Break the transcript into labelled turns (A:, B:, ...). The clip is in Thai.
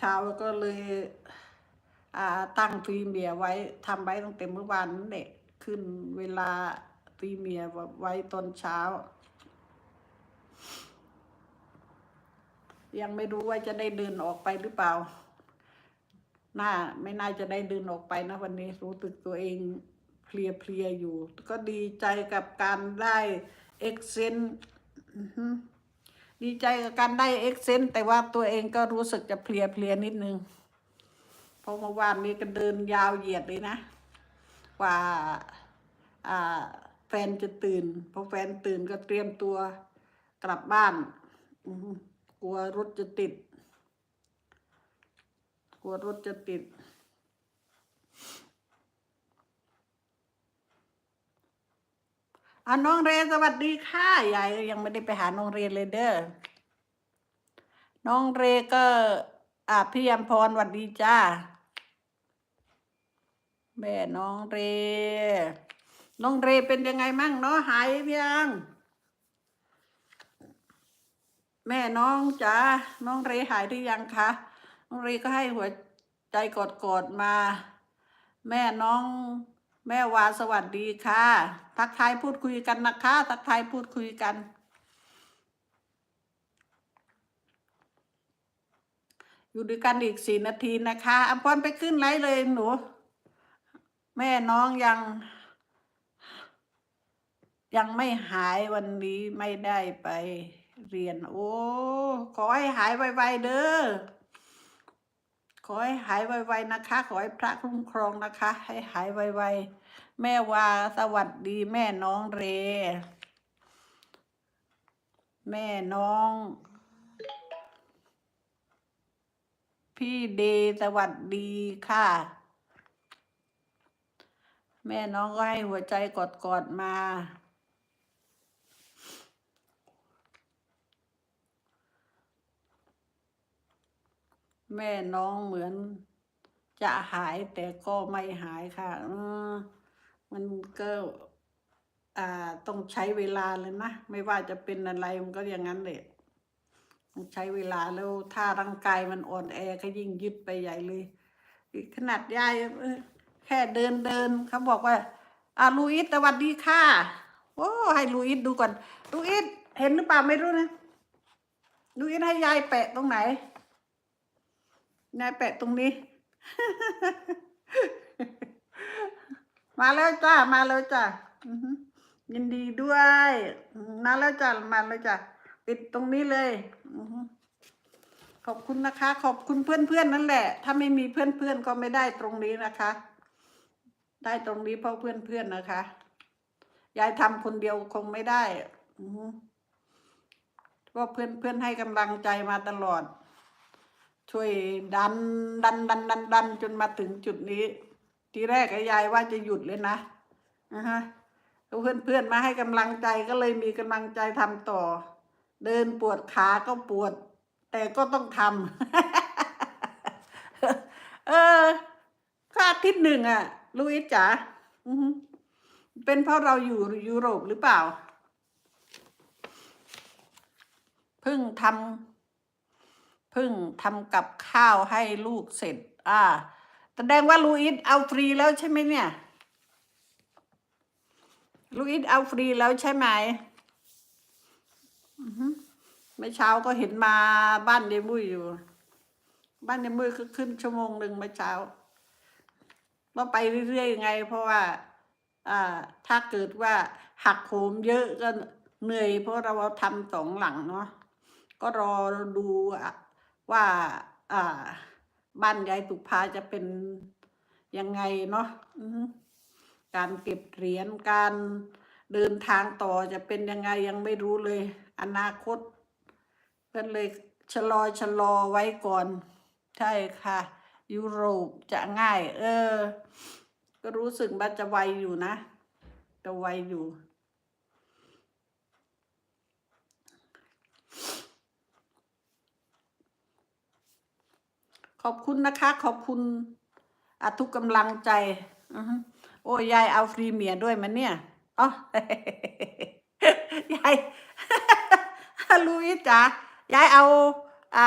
A: เช้าก็เลยตั้งพรีเมียไว้ทำไว้ตั้งแต่เมื่อวานนั่นแหละขึ้นเวลาพรีเมียไว้ตอนเช้า ยังไม่รู้ว่าจะได้เดินออกไปหรือเปล่า น่าไม่น่าจะได้เดินออกไปนะวันนี้รู้สึกตัวเองเพลียเพลียๆอยู่ ก็ดีใจกับการได้เอ็กเซน ดีใจกับการได้เอ็กเซนแต่ว่าตัวเองก็รู้สึกจะเพลียเพลียนิดนึง เพราะเมื่อวานนี้ก็เดินยาวเหยียดเลยนะ กว่าแฟนจะตื่นพอแฟนตื่นก็เตรียมตัวกลับบ้านกลัวรถจะติด กลัวรถจะติด อะน้องเรสวัสดีค่ะยายยังไม่ได้ไปหาน้องเรเลยเด้อน้องเรก็อ่าพี่ยมพรสวัสดีจ้าแม่น้องเร น้องเรเป็นยังไงมั่งเนาะหายยังแม่น้องจ๋าน้องเรหายหรือยังคะน้องเรก็ให้หัวใจกดกอดๆมา แม่น้อง แม่วาสวัสดีค่ะ ทักทายพูดคุยกันนะคะ ทักทายพูดคุยกัน อยู่ด้วยกันอีกสี่นาทีนะคะอัมพรไปขึ้นไลฟ์เลยหนู แม่น้องยัง ยังไม่หายวันนี้ไม่ได้ไปเรียน โอ้ ขอให้หายไวๆเด้อ อให้หายไวๆนะคะ ขอให้พระคุ้มครองนะคะ ให้หายไวๆ แม่วาสวัสดีแม่น้องเร แม่น้อง พี่เดสวัสดีค่ะ แม่น้องก็ให้หัวใจกอดๆมา แม่น้องเหมือนจะหายแต่ก็ไม่หายค่ะมันก็อ่าต้องใช้เวลาเลยนะ ไม่ว่าจะเป็นอะไรมันก็อย่างนั้นแหละต้องใช้เวลาแล้วถ้าร่างกายมันอ่อนแอก็ยิ่งยึดไปใหญ่เลย ขนาดยายแค่เดินเดินเขาบอกว่าอ่าลูอิสสวัสดีค่ะ โอ้ให้ลูอิสดูก่อน ลูอิสเห็นหรือเปล่าไม่รู้นะ ลูอิสให้ยายแปะตรงไหน นายแปะตรงนี้ มาแล้วจ้า มาแล้วจ้ายินดีด้วย มาแล้วจ้า มาแล้วจ้าปิดตรงนี้เลยขอบคุณนะคะ ขอบคุณเพื่อนๆนั่นแหละ ถ้าไม่มีเพื่อนๆก็ไม่ได้ตรงนี้นะคะ ได้ตรงนี้เพราะเพื่อนๆนะคะ ยายทำคนเดียวคงไม่ได้อือหือก็เพื่อนๆให้กำลังใจมาตลอด ช่วยดันดันดันดันดันจนมาถึงจุดนี้ ทีแรกไอ้ยายว่าจะหยุดเลยนะนะฮะเพื่อนเพื่อนมาให้กำลังใจก็เลยมีกำลังใจทำต่อ เดินปวดขาก็ปวด แต่ก็ต้องทำเออก็อาทิตย์หนึ่งอะลุยจ๋าเป็นเพราะเราอยู่ยุโรปหรือเปล่า เพิ่งทำ เพิ่งทำกับข้าวให้ลูกเสร็จ อ่า แสดงว่าลูอิสเอาฟรีแล้วใช่ไหมเนี่ย ลูอิสเอาฟรีแล้วใช่ไหมเมื่อเช้าก็เห็นมาบ้านยายมุ้ยอยู่ บ้านยายมุ้ยก็ขึ้นชั่วโมงหนึ่งเมื่อเช้าว่าไปเรื่อยๆยังไง เพราะว่าอ่าถ้าเกิดว่าหักโหมเยอะก็เหนื่อยเพราะเราทำสองหลังเนาะก็รอดูอะ ว่าอ่าบ้านยายตุพาจะเป็นยังไงเนาะการเก็บเหรียญการเดินทางต่อจะเป็นยังไงยังไม่รู้เลย อนาคตก็เลยชะลอชะลอไว้ก่อน ใช่ค่ะ ยุโรปจะง่าย เออ ก็รู้สึกว่าจะไวอยู่นะจะไวอยู่ ขอบคุณนะคะ ขอบคุณอทุกกำลังใจอโอ้ยายเอาฟรีเมียด้วยมันเนี่ยอ๋อยายลุยจ๋ายายเอา อ่า